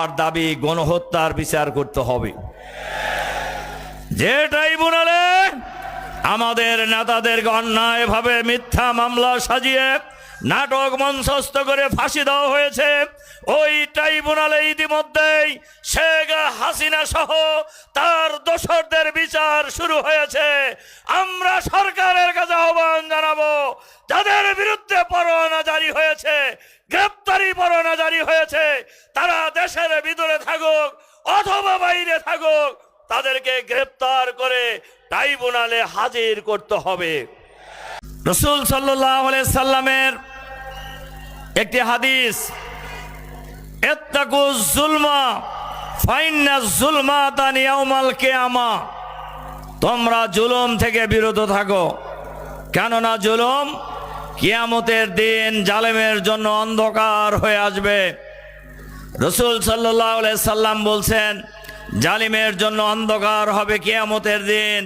আমার দাবি গণহত্যার বিচার করতে হবে। যে ট্রাইব্যুনালে আমাদের নেতাদেরকে অন্যায়ভাবে মিথ্যা মামলা সাজিয়ে নাটক মঞ্চস্থ করে ফাঁসি দেওয়া হয়েছে, ওই ট্রাইব্যুনালে ইতিমধ্যেই শেখ হাসিনা সহ তার দোসরদের বিচার শুরু হয়েছে। আমরা সরকারের কাছে আহ্বান জানাব, যাদের বিরুদ্ধে পরোয়ানা জারি হয়েছে গ্রেপ্তারি পরোয়ানা জারি হয়েছে। তারা দেশের ভিতরে থাকুক অথবা বাইরে থাকুক, তাদেরকে গ্রেপ্তার করে ট্রাইব্যুনালে হাজির করতে হবে। রসুল সাল্লামের একটি হাদিস জুলমা জুলমা কেয়ামা। তোমরা জুলুম থেকে বিরত থাকো। কেননা জুলুম কিয়ামতের দিন জালেমের জন্য অন্ধকার হয়ে আসবে। রসুল সাল্লাহ সাল্লাম বলছেন, জালিমের জন্য অন্ধকার হবে কিয়ামতের দিন।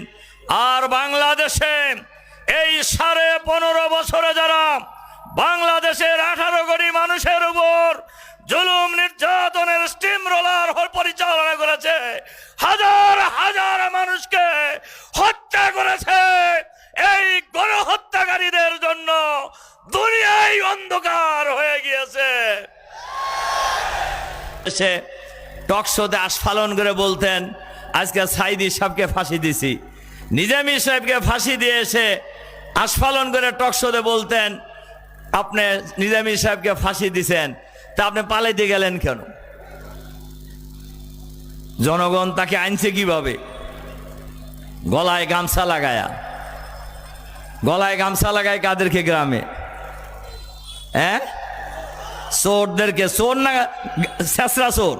আর বাংলাদেশে এই সাড়ে পনেরো বছরে যারা বাংলাদেশের আঠারো কোটি মানুষের উপর জুলুম নির্যাতনের স্টিম রোলার পরিচালনা করেছে, হাজার হাজার মানুষকে হত্যা করেছে। এই গণহত্যাকারীদের দুনিয়ায় অন্ধকার হয়ে গিয়েছে। এসে টকশোতে আস্ফালন করে বলতেন, আজকে সাইদি সাহেবকে ফাঁসি দিছি। নিজামি সাহেবকে ফাঁসি দিয়ে এসে আস্ফালন করে টকশোতে বলতেন, আপনি নিজামি সাহেবকে ফাঁসি দিছেন, তা আপনি পালাইতে গেলেন কেন? জনগণ তাকে আনছে কীভাবে? গলায় গামছা লাগায়া। গলায় গামছা লাগায় কাদেরকে গ্রামে? হ্যাঁ? চোরদেরকে চোর না, শেষরা চোর।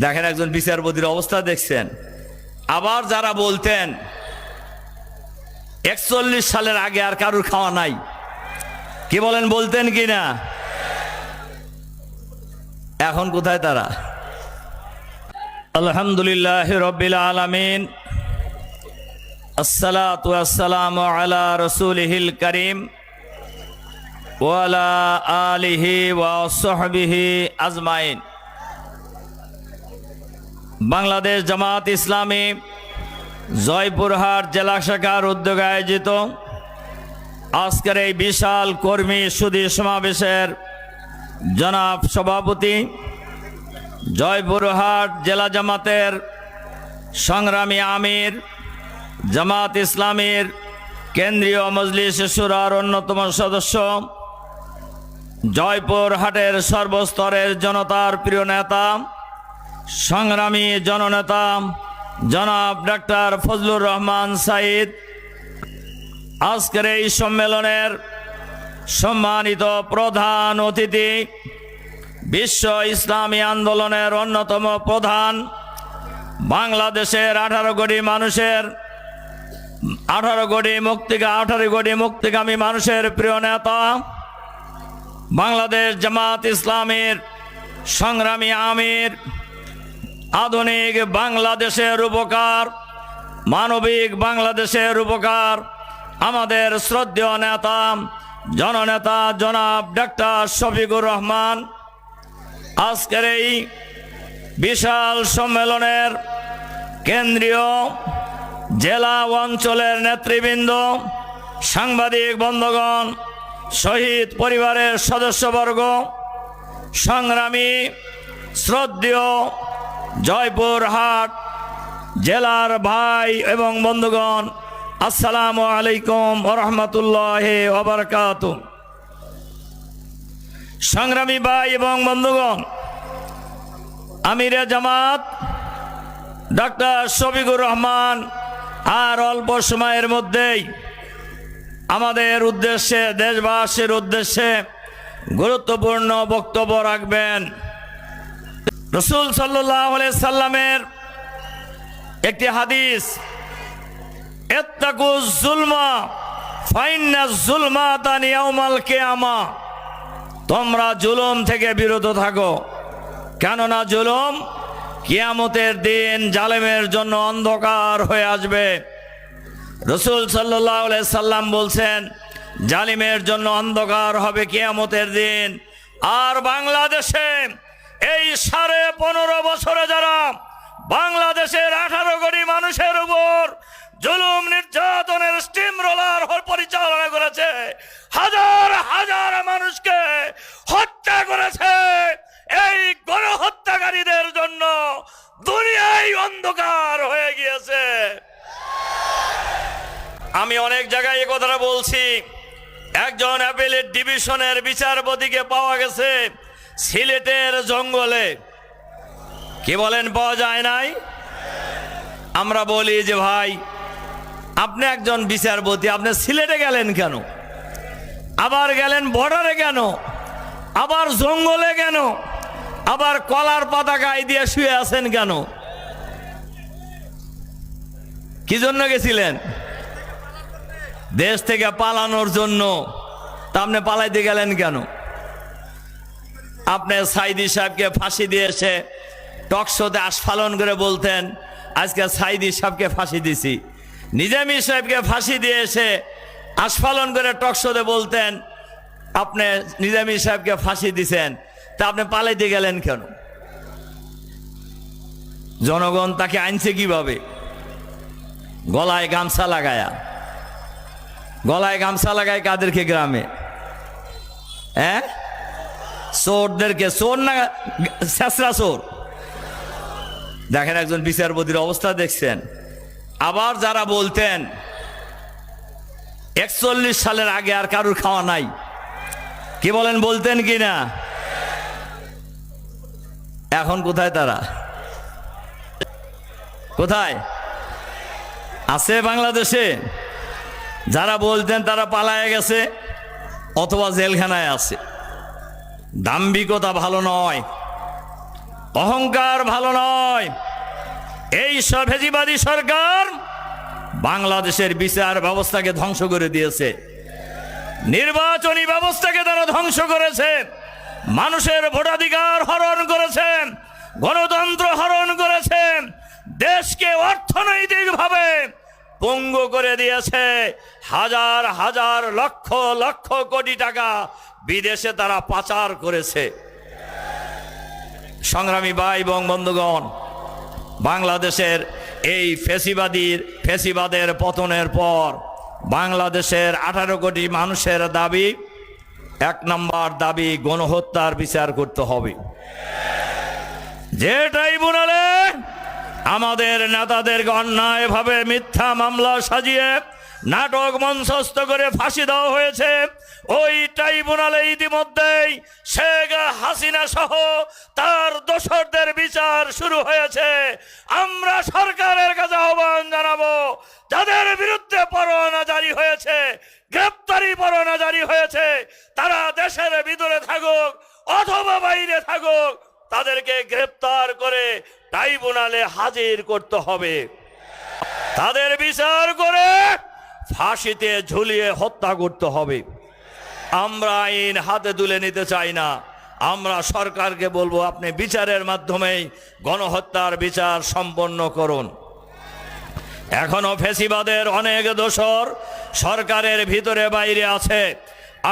দেখেন একজন বিচারপতির অবস্থা দেখছেন। আবার যারা বলতেন, একচল্লিশ সালের আগে আর কারুর খাওয়া নাই। কি বলেন, বলতেন কি না? এখন কোথায় তারা? আলহামদুলিল্লাহ রবিল আলমিন। আসসালামু আলা রসুলহিল করিম। ওয়ালা আলিহি আজমাইন। বাংলাদেশ জামাত ইসলামী জয়পুরহাট জেলা শাখার উদ্যোগে আয়োজিত আজকের এই বিশাল কর্মী সুদী সমাবেশের জনাব সভাপতি জয়পুরহাট জেলা জামাতের সংগ্রামী আমির, জামাত ইসলামীর কেন্দ্রীয় মজলিস সুরার অন্যতম সদস্য জয়পুর হাটের সর্বস্তরের জনতার প্রিয় নেতা, সংগ্রামী জননেতা, জনাব ডাক্তার ফজলুর রহমান সাইদ, আজকের এই সম্মেলনের সম্মানিত প্রধান অতিথি, বিশ্ব ইসলামী আন্দোলনের অন্যতম প্রধান, বাংলাদেশের আঠারো কোটি মানুষের, আঠারো কোটি মুক্তিকা আঠারো কোটি মুক্তিকামী মানুষের প্রিয় নেতা বাংলাদেশ জামাত ইসলামের সংগ্রামী আমির, আধুনিক বাংলাদেশের উপকার, মানবিক বাংলাদেশের উপকার, আমাদের শ্রদ্ধেয় নেতা, জননেতা জনাব ডাক্তার শফিকুর রহমান। আজকের এই বিশাল সম্মেলনের কেন্দ্রীয় জেলা অঞ্চলের নেতৃবৃন্দ, সাংবাদিক বন্ধগণ শহীদ পরিবারের সদস্যবর্গ, সংগ্রামী, শ্রদ্ধেয় জয়পুরহাট জেলার ভাই এবং বন্ধুগণ, আসসালামু আলাইকুম রহমতুল্লাহ ওবরকাত সংগ্রামী ভাই এবং বন্ধুগণ, আমিরে জামাত ডক্টর শফিকুর রহমান, আর অল্প সময়ের মধ্যেই আমাদের উদ্দেশ্যে, দেশবাসীর উদ্দেশ্যে গুরুত্বপূর্ণ বক্তব্য রাখবেন। রসুল সাল্লাহ সাল্লামের একটি হাদিস জুলমা কেয়ামা। তোমরা জুলুম থেকে বিরত থাকো। কেননা জুলুম কিয়ামতের দিন জালেমের জন্য অন্ধকার হয়ে আসবে। রসুল সাল্লাহ সাল্লাম বলছেন, জালিমের জন্য অন্ধকার হবে কেয়ামতের দিন। আর বাংলাদেশে এই সাড়ে পনেরো বছরে যারা বাংলাদেশের আঠারো কোটি মানুষের উপর জুলুম নির্যাতনের স্টিম রোলার পরিচালনা করেছে, হাজার হাজার মানুষকে হত্যা করেছে। এই গণহত্যাকারীদের জন্য দুনিয়ায় অন্ধকার হয়ে গিয়েছে। আমি অনেক জায়গায় এ কথাটা বলছি। একজন অ্যাপেলের ডিভিশনের বিচারপতিকে পাওয়া গেছে সিলেটের জঙ্গলে। কি বলেন, পাওয়া যায় নাই? আমরা বলি যে, ভাই, আপনি একজন বিচারপতি, আপনি সিলেটে গেলেন কেন? আবার গেলেন বর্ডারে কেন? আবার জঙ্গলে কেন? আবার কলার পাতা গায়ে দিয়ে শুয়ে আছেন কেন? কি জন্য গেছিলেন? দেশ থেকে পালানোর জন্য তা আপনি পালাইতে গেলেন কেন? আপনি সাইদি সাহেবকে ফাঁসি দিয়েছে টকশোতে আস্ফালন করে বলতেন, আজকে সাইদি সাহেবকে ফাঁসি দিছি। নিজামী সাহেবকে ফাঁসি দিয়েছে আস্ফালন করে টকশোতে বলতেন, আপনি নিজামী সাহেবকে ফাঁসি দিছেন, তা আপনি পালাইতে গেলেন কেন? জনগণ তাকে আনছে কীভাবে? গলায় গামছা লাগায়া। গলায় গামছা লাগায় কাদেরকে গ্রামে? হ্যাঁ? চোরদেরকে চোর না, শেষরা চোর? দেখেন একজন বিচারপতির অবস্থা দেখছেন। আবার যারা বলতেন, একচল্লিশ সালের আগে আর কারুর খাওয়া নাই। কি বলেন, বলতেন কি না? এখন কোথায় তারা? কোথায়? আছে বাংলাদেশে? যারা বলতেন তারা পালায় গেছে, অথবা জেলখানায় আছে। দাম্ভিকতা ভালো নয়, অহংকার ভালো নয়। এই সভেজিবাদী সরকার বাংলাদেশের বিচার ব্যবস্থাকে ধ্বংস করে দিয়েছে। নির্বাচনী ব্যবস্থাকে তারা ধ্বংস করেছে। মানুষের ভোটাধিকার হরণ করেছেন, গণতন্ত্র হরণ করেছেন, দেশকে অর্থনৈতিকভাবে পঙ্গু করে দিয়েছে। হাজার হাজার, লক্ষ লক্ষ কোটি টাকা বিদেশে তারা পাচার করেছে। সংগ্রামী ভাই এবং বন্ধুগণ, বাংলাদেশের এই ফেসিবাদীর, ফেসিবাদের পতনের পর বাংলাদেশের আঠারো কোটি মানুষের দাবি, এক নম্বর দাবি গণহত্যার বিচার করতে হবে। যে ট্রাইব্যুনালে আমাদের নেতাদেরকে অন্যায়ভাবে মিথ্যা মামলা সাজিয়ে নাটক মঞ্চস্থ করে ফাঁসি দেওয়া হয়েছে। ওই ট্রাইব্যুনালে ইতিমধ্যেই শেখ হাসিনা সহ তার দোসরদের বিচার শুরু হয়েছে। আমরা সরকারের কাছে আহ্বান জানাব, যাদের বিরুদ্ধে পরোয়ানা জারি হয়েছে, গ্রেপ্তারি পরোয়ানা জারি হয়েছে, তারা দেশের ভিতরে থাকুক অথবা বাইরে থাকুক। তাদেরকে গ্রেপ্তার করে ট্রাইব্যুনালে হাজির করতে হবে। তাদের বিচার করে ফাঁসিতে ঝুলিয়ে হত্যা করতে হবে। আমরা আইন হাতে তুলে নিতে চাই না। আমরা সরকারকে বলব, আপনি বিচারের মাধ্যমেই গণহত্যার বিচার সম্পন্ন করুন। এখনও ফেসিবাদের অনেক দোষর সরকারের ভিতরে বাইরে আছে।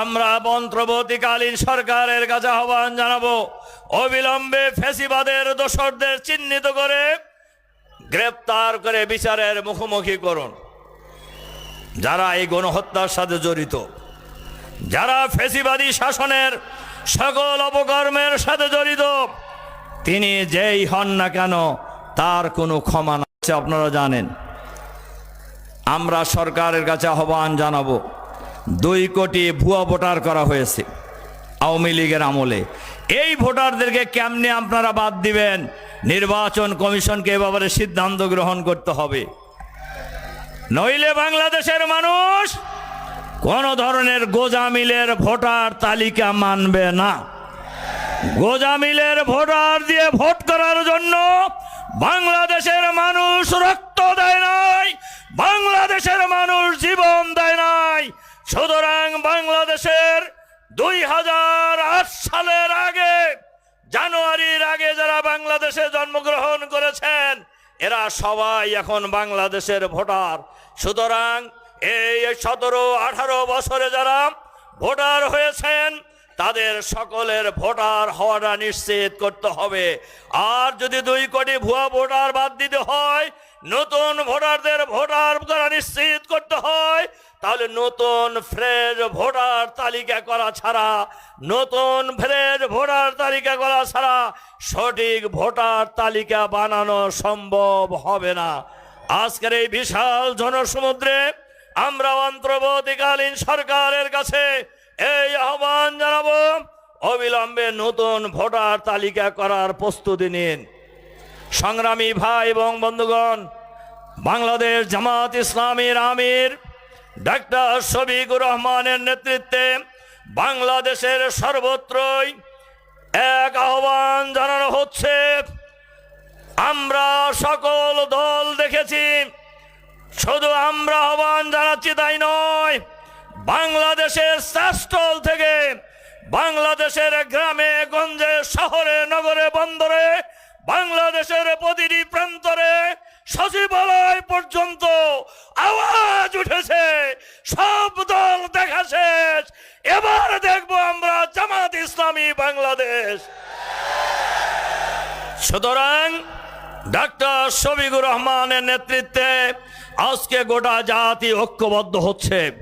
আমরা অন্তর্বর্তীকালীন সরকারের কাছে আহ্বান জানাব। অবিলম্বে ফেসিবাদের দোষরদের চিহ্নিত করে গ্রেপ্তার করে বিচারের মুখোমুখি করুন। যারা এই গণহত্যার সাথে জড়িত, যারা ফেসিবাদী শাসনের সকল অপকর্মের সাথে জড়িত, তিনি যেই হন না কেন, তার কোনো ক্ষমা না আপনারা জানেন। আমরা সরকারের কাছে আহ্বান জানাব। দুই কোটি ভুয়া ভোটার করা হয়েছে আওয়ামী লীগের আমলে। এই ভোটারদেরকে কেমনে আপনারা বাদ দিবেন? নির্বাচন কমিশনকে এ ব্যাপারে সিদ্ধান্ত গ্রহণ করতে হবে। নইলে বাংলাদেশের মানুষ কোন ধরনের গোজামিলের ভোটার তালিকা মানবে না। গোজামিলের ভোটার দিয়ে ভোট করার জন্য বাংলাদেশের মানুষ রক্ত দেয় নাই, বাংলাদেশের মানুষ জীবন দেয় নাই। সুতরাং বাংলাদেশের দুই হাজার আট সালের আগে, জানুয়ারির আগে যারা বাংলাদেশে জন্মগ্রহণ করেছেন, এরা সবাই এখন বাংলাদেশের ভোটার। সুতরাং এই সতেরো, আঠারো বছরে যারা ভোটার হয়েছেন, তাদের সকলের ভোটার হওয়াটা নিশ্চিত করতে হবে। আর যদি দুই কোটি ভুয়া ভোটার বাদ দিতে হয়, নতুন ভোটারদের ভোটার করা নিশ্চিত করতে হয় তাহলে নতুন ফ্রেজ ভোটার তালিকা করা ছাড়া, নতুন ফ্রেশ ভোটার তালিকা করা ছাড়া সঠিক ভোটার তালিকা বানানো সম্ভব হবে না। আজকের এই বিশাল জনসমুদ্রে আমরা অন্তর্বর্তীকালীন সরকারের কাছে এই আহ্বান জানাব, অবিলম্বে নতুন ভোটার তালিকা করার প্রস্তুতি নিন। সংগ্রামী ভাই এবং বন্ধুগণ, বাংলাদেশ জামাত ইসলামীর আমির ডাক্তার শফিকুর রহমানের নেতৃত্বে বাংলাদেশের সর্বত্রই এক আহ্বান জানানো হচ্ছে। আমরা সকল দল দেখেছি, শুধু আমরা আহ্বান জানাচ্ছি তাই নয়, বাংলাদেশের শ্রেষ্ঠল থেকে বাংলাদেশের গ্রামে, গঞ্জে, শহরে, নগরে, বন্দরে, বাংলাদেশের প্রতিটি প্রান্তরে সচিবালয় পর্যন্ত আওয়াজ উঠেছে। সব দল দেখা শেষ। এবার দেখব আমরা জামাত ইসলামী বাংলাদেশ। সুতরাং ডাক্তার শফিকুর রহমানের নেতৃত্বে আজকে গোটা জাতি ঐক্যবদ্ধ হচ্ছে।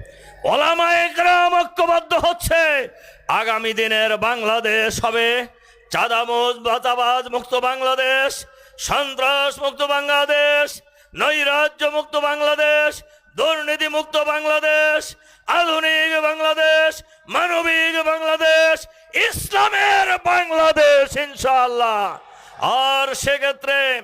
ওলামায়ে গ্রাম ঐক্যবদ্ধ হচ্ছে। আগামী দিনের বাংলাদেশ হবে চাঁদামোজ, বাতাবাজ মুক্ত বাংলাদেশ, সন্ত্রাস মুক্ত বাংলাদেশ। নৈরাজ্য মুক্ত বাংলাদেশ দুর্নীতি মুক্ত বাংলাদেশ, আধুনিক বাংলাদেশ, মানবিক বাংলাদেশ, ইসলামের বাংলাদেশ, ইনশাআল্লাহ। আর সেক্ষেত্রে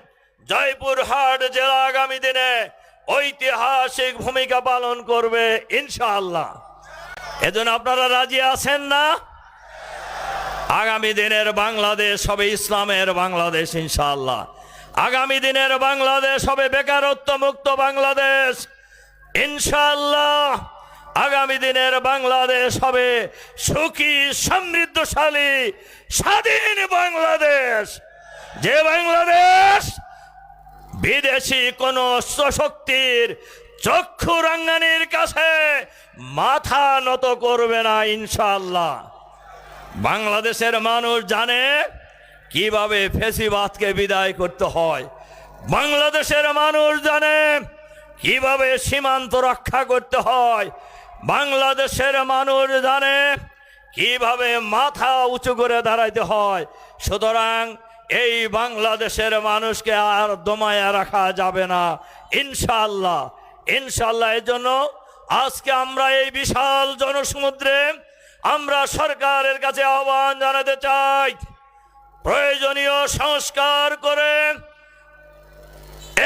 জয়পুরহাট জেলা আগামী দিনে ঐতিহাসিক ভূমিকা পালন করবে, ইনশাআল্লাহ। এজন্য আপনারা রাজি আছেন না? আগামী দিনের বাংলাদেশ হবে ইসলামের বাংলাদেশ, ইনশাআল্লাহ। আগামী দিনের বাংলাদেশ হবে বেকারত্ব মুক্ত বাংলাদেশ। ইনশাল্লাহ আগামী দিনের বাংলাদেশ হবে সুখী, সমৃদ্ধশালী, স্বাধীন বাংলাদেশ। যে বাংলাদেশ বিদেশি কোন শক্তির চক্ষু রাঙ্গানির কাছে মাথা নত করবে না ইনশাল্লাহ বাংলাদেশের মানুষ জানে কীভাবে ফেসিবাদকে বিদায় করতে হয়? বাংলাদেশের মানুষ জানে কীভাবে সীমান্ত রক্ষা করতে হয়। বাংলাদেশের মানুষ জানে কীভাবে মাথা উঁচু করে দাঁড়াইতে হয়। সুতরাং এই বাংলাদেশের মানুষকে আর দমায়া রাখা যাবে না। ইনশাল্লাহ ইনশাআল্লাহ এর জন্য আজকে আমরা এই বিশাল জনসমুদ্রে আমরা সরকারের কাছে আহ্বান জানাতে চাই। প্রয়োজনীয় সংস্কার করে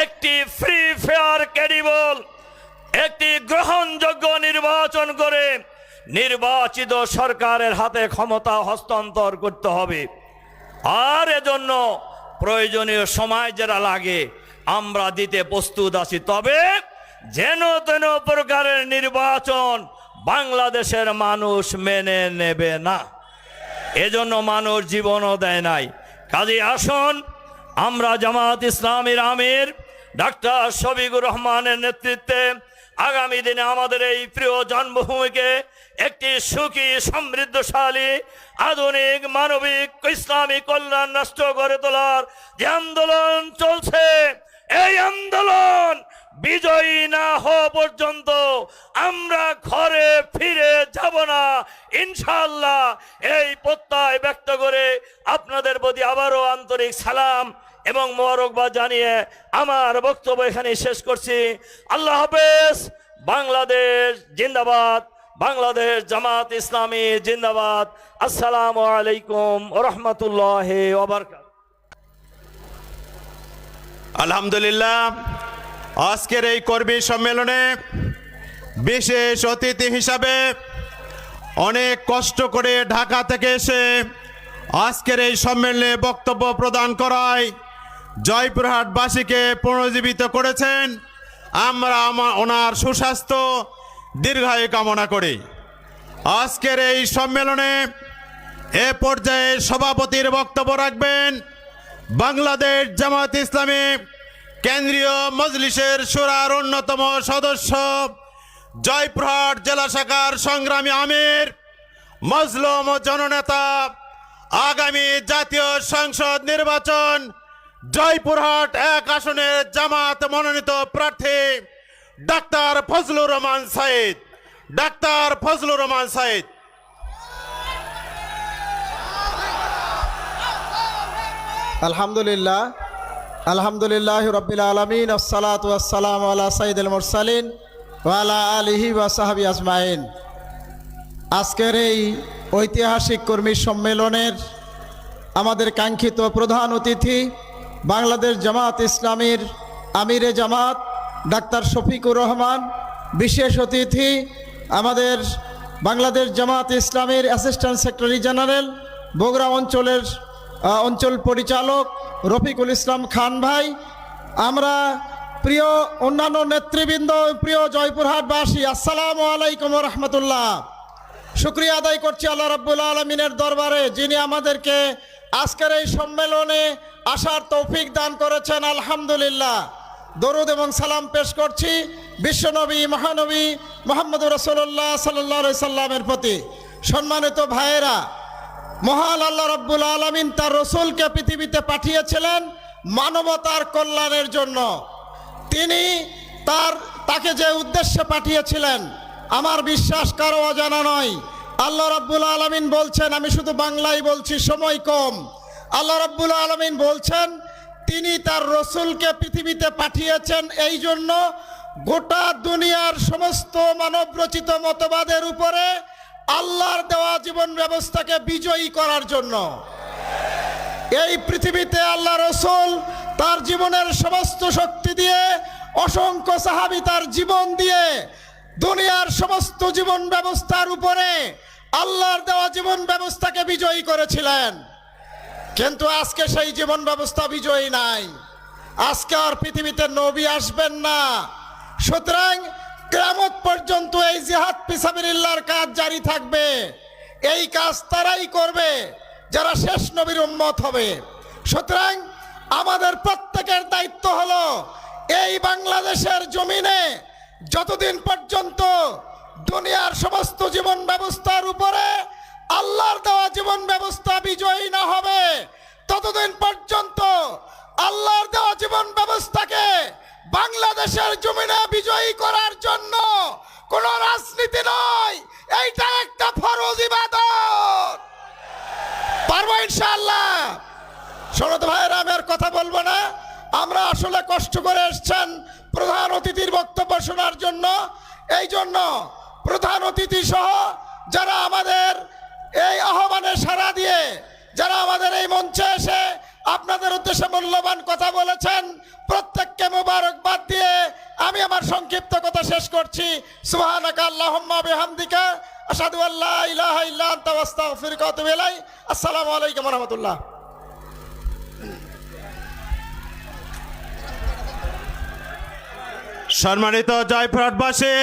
একটি ফ্রি ফেয়ার ক্যাডিবল একটি গ্রহণযোগ্য নির্বাচন করে নির্বাচিত সরকারের হাতে ক্ষমতা হস্তান্তর করতে হবে। আর এজন্য প্রয়োজনীয় সময় যেটা লাগে, আমরা দিতে প্রস্তুত আছি। তবে যেন তেন প্রকারের নির্বাচন বাংলাদেশের মানুষ মেনে নেবে না। এজন্য মানুষ জীবনও দেয় নাই। কাজে আসুন, আমরা জামাত ইসলামীর আমির, ডাক্তার শফিকুর রহমানের নেতৃত্বে আগামী দিনে আমাদের এই প্রিয় জন্মভূমিকে একটি সুখী, সমৃদ্ধশালী, আধুনিক, মানবিক ইসলামী কল্যাণ রাষ্ট্র গড়ে তোলার যে আন্দোলন চলছে, এই আন্দোলন বিজয়ী না হওয়া পর্যন্ত আমরা ঘরে ফিরে যাব না। ইনশাআল্লাহ এই প্রত্যয় ব্যক্ত করে আপনাদের প্রতি আবারও আন্তরিক সালাম এবং মোবারকবাদ জানিয়ে আমার বক্তব্য এখানে শেষ করছি। আল্লাহ হাফেজ। বাংলাদেশ জিন্দাবাদ। বাংলাদেশ জামাত ইসলামী জিন্দাবাদ। আসসালামু আলাইকুম রহমতুল্লাহ আলহামদুলিল্লাহ, আজকের এই কর্মী সম্মেলনে বিশেষ অতিথি হিসাবে অনেক কষ্ট করে ঢাকা থেকে এসে আজকের এই সম্মেলনে বক্তব্য প্রদান করায় জয়পুরহাটবাসীকে পুনর্জীবিত করেছেন। আমরা আমা- ওনার সুস্বাস্থ্য দীর্ঘায়ু কামনা করি। আজকের এই সম্মেলনে এ পর্যায়ে সভাপতির বক্তব্য রাখবেন বাংলাদেশ জামাত ইসলামী কেন্দ্রীয় মজলিসের সুরার অন্যতম সদস্য জয়পুরহাট জেলা শাখার সংগ্রামী আমির, মজলুম ও জননেতা, আগামী জাতীয় সংসদ নির্বাচন, জয়পুরহাট এক আসনের জামাত মনোনীত প্রার্থী ডাক্তার ফজলুর রহমান সাইদ। ডাক্তার ফজলুর রহমান সাইদ। আলহামদুলিল্লাহ। আলহামদুলিল্লাহ রবিল আলমিন। আসসালাত আলা সাইদুল মুরসালিন। ওয়ালা আলিহি ওয়াসাহাবি আজমাইন। আজকের এই ঐতিহাসিক কর্মী সম্মেলনের আমাদের কাঙ্ক্ষিত প্রধান অতিথি বাংলাদেশ জামাত ইসলামীর আমিরে জামাত ডাক্তার শফিকুর রহমান, বিশেষ অতিথি আমাদের বাংলাদেশ জামাত ইসলামীর অ্যাসিস্ট্যান্ট সেক্রেটারি জেনারেল, বগুড়া অঞ্চলের অঞ্চল পরিচালক রফিকুল ইসলাম খান ভাই। আমরা প্রিয় অন্যান্য নেতৃবৃন্দ, প্রিয় জয়পুরহাটবাসী, আসসালামু আলাইকুম রহমতুল্লাহ শুক্রিয়া আদায় করছি আল্লাহ রাব্বুল আলমিনের দরবারে, যিনি আমাদেরকে আজকের এই সম্মেলনে আসার তৌফিক দান করেছেন, আলহামদুলিল্লাহ। দরুদ এবং সালাম পেশ করছি বিশ্বনবী, মহানবী মোহাম্মদ রসোল্লাহ সাল্লাহ সাল্লামের প্রতি। সম্মানিত ভাইয়েরা, মহান আল্লাহ রব্বুল আলমিন তার রসুলকে পৃথিবীতে পাঠিয়েছিলেন মানবতার কল্যাণের জন্য। তিনি তার, তাকে যে উদ্দেশ্যে পাঠিয়েছিলেন, আমার বিশ্বাস কারও অজানা নয়। আল্লাহ রাব্বুল আলমিন বলছেন, আমি শুধু বাংলায় বলছি, সময় কম। আল্লাহ রাব্বুল আলমিন বলছেন, তিনি তার রসুলকে পৃথিবীতে পাঠিয়েছেন এই জন্য গোটা দুনিয়ার সমস্ত মানবরচিত মতবাদের উপরে আল্লাহর দেওয়া জীবন ব্যবস্থাকে বিজয়ী করার জন্য। এই পৃথিবীতে আল্লাহ রসুল তার জীবনের সমস্ত শক্তি দিয়ে, অসংখ্য সাহাবি তার জীবন দিয়ে দুনিয়ার সমস্ত জীবন ব্যবস্থার উপরে আল্লাহর দেওয়া জীবন ব্যবস্থাকে বিজয়ী করেছিলেন। কিন্তু আজকে সেই জীবন ব্যবস্থা বিজয়ী নাই। আজকে আর পৃথিবীতে নবী আসবেন না। সুতরাং কেমত পর্যন্ত এই জিহাদ পিসাবিল্লার কাজ জারি থাকবে। এই কাজ তারাই করবে, যারা শেষ নবীর উম্মত হবে। সুতরাং আমাদের প্রত্যেকের দায়িত্ব হলো এই বাংলাদেশের জমিনে যতদিন পর্যন্ত দুনিয়ার সমস্ত জীবন ব্যবস্থার উপরে আল্লাহর দেওয়া জীবন ব্যবস্থা বিজয়ী না হবে, ততদিন পর্যন্ত আল্লাহর দেওয়া জীবন ব্যবস্থাকে বাংলাদেশের জমিনে বিজয়ী করার জন্য কোন রাজনীতি নয়। এইটা একটা ফরজ ইবাদত। পারব ইনশাআল্লাহ। শরৎ ভাইয়ের আমি কথা বলব না। আমরা আসলে কষ্ট করে এসছেন প্রধান অতিথির বক্তব্য শোনার জন্য। এই জন্য প্রধান অতিথি সহ যারা আমাদের এই আহ্বানে সাড়া দিয়ে, যারা আমাদের এই মঞ্চে এসে আপনাদের উদ্দেশ্যে মূল্যবান কথা বলেছেন, প্রত্যেককে মোবারকবাদ দিয়ে আমি আমার সংক্ষিপ্ত কথা শেষ করছি। সুবহানাকা আল্লাহুম্মা বিহামদিকা, আশহাদু আল্লা ইলাহা ইল্লা আনতা, ওয়াস্তাগফিরুকা ওয়া আতুবু ইলাইক। আসসালামু আলাইকুম রাহমাতুল্লাহ। সম্মানিত জয়পুরহাটবাসী